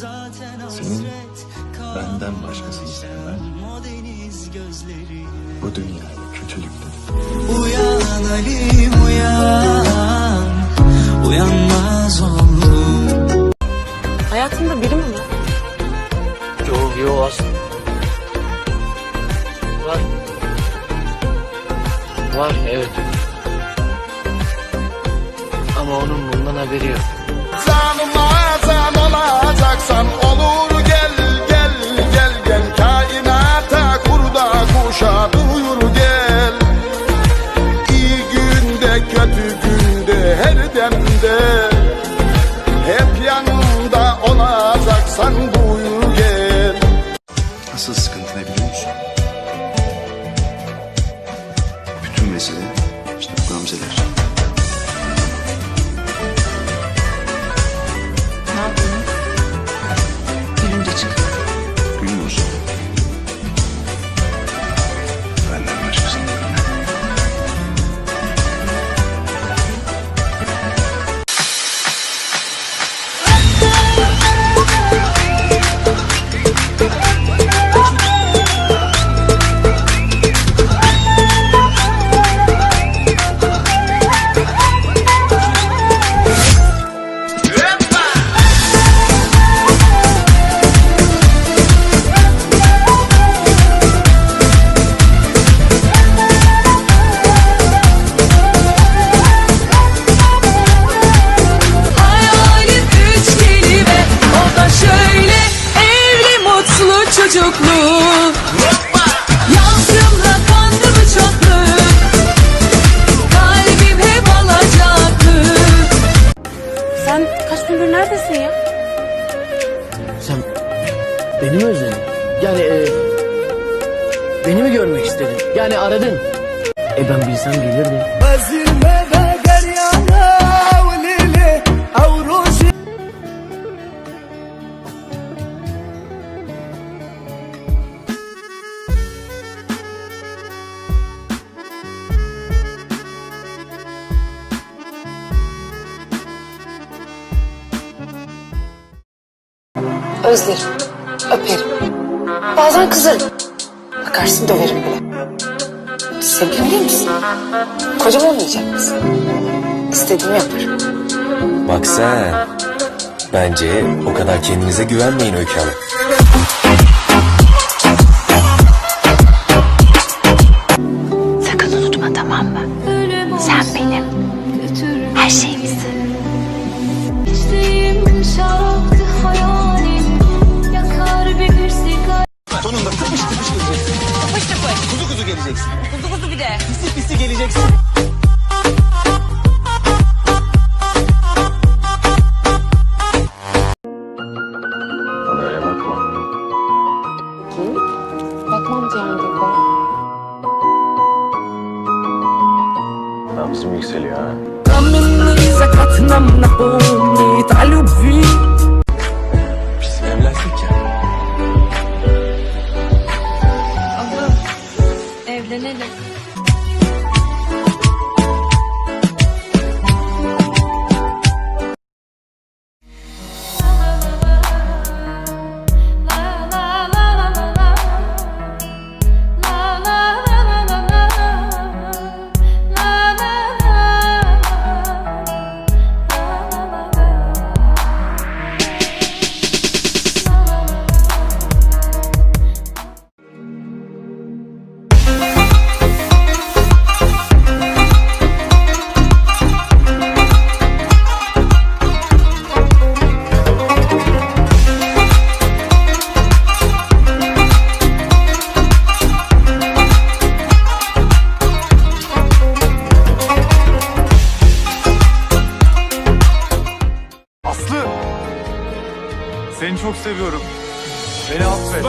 Senin benden başkasını sevmen bu dünyaya kötülüktür. Uyan Halim uyan Uyanmaz oldum Hayatında biri mi var? Yok yok aslında. Var. Var evet. Ama onun bundan haberi yok. Canıma can olacaksan olur gel gel gel gel. Kainata kurda kuşa duyur gel. İyi günde kötü günde her demde. Hep yanımda olacaksan buyur gel. Sıkıntı neredesin ya? Sen beni mi özledin? Yani e, beni mi görmek istedin? Yani aradın. E ben bilsem gelirdim. Özlerim, öperim. Bazen kızarım. Bakarsın döverim bile. Sevgilim değil misin? Kocam olmayacak mısın? İstediğimi yaparım. Bak sen. Bence o kadar kendinize güvenmeyin Öykü Hanım. Sakın unutma tamam mı? Sen benim her şeyimsin. İçtiğim şaraptı Sonunda tıpış tıpış geleceksin. Tıpış tıpış. Kuzu kuzu geleceksin. Kuzu kuzu bir de. Pisi pisi geleceksin. Bana öyle bakma. Bakmam Cihangir Nabzım yükseliyor ha. Biz Seni çok seviyorum. Beni affet.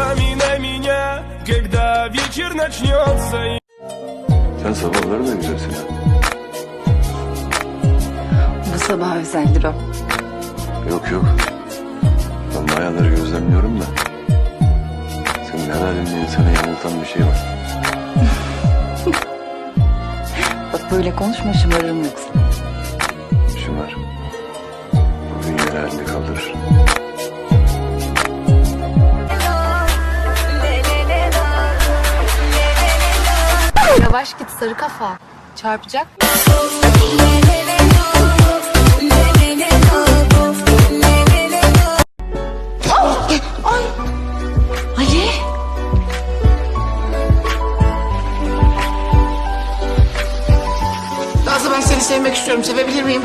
Sen sabahları da güzelsin ha. Bu sabah özeldir o. Yok yok. Ben bayağıları gözlemliyorum da. Senin her halinde insanı yanıltan bir şey var. Bak böyle konuşma şımarırım yoksa. Şunlar. Bugün yer halinde kaldırır. Yavaş git sarı kafa. Çarpacak Nazlı ben seni sevmek istiyorum. Sevebilir miyim?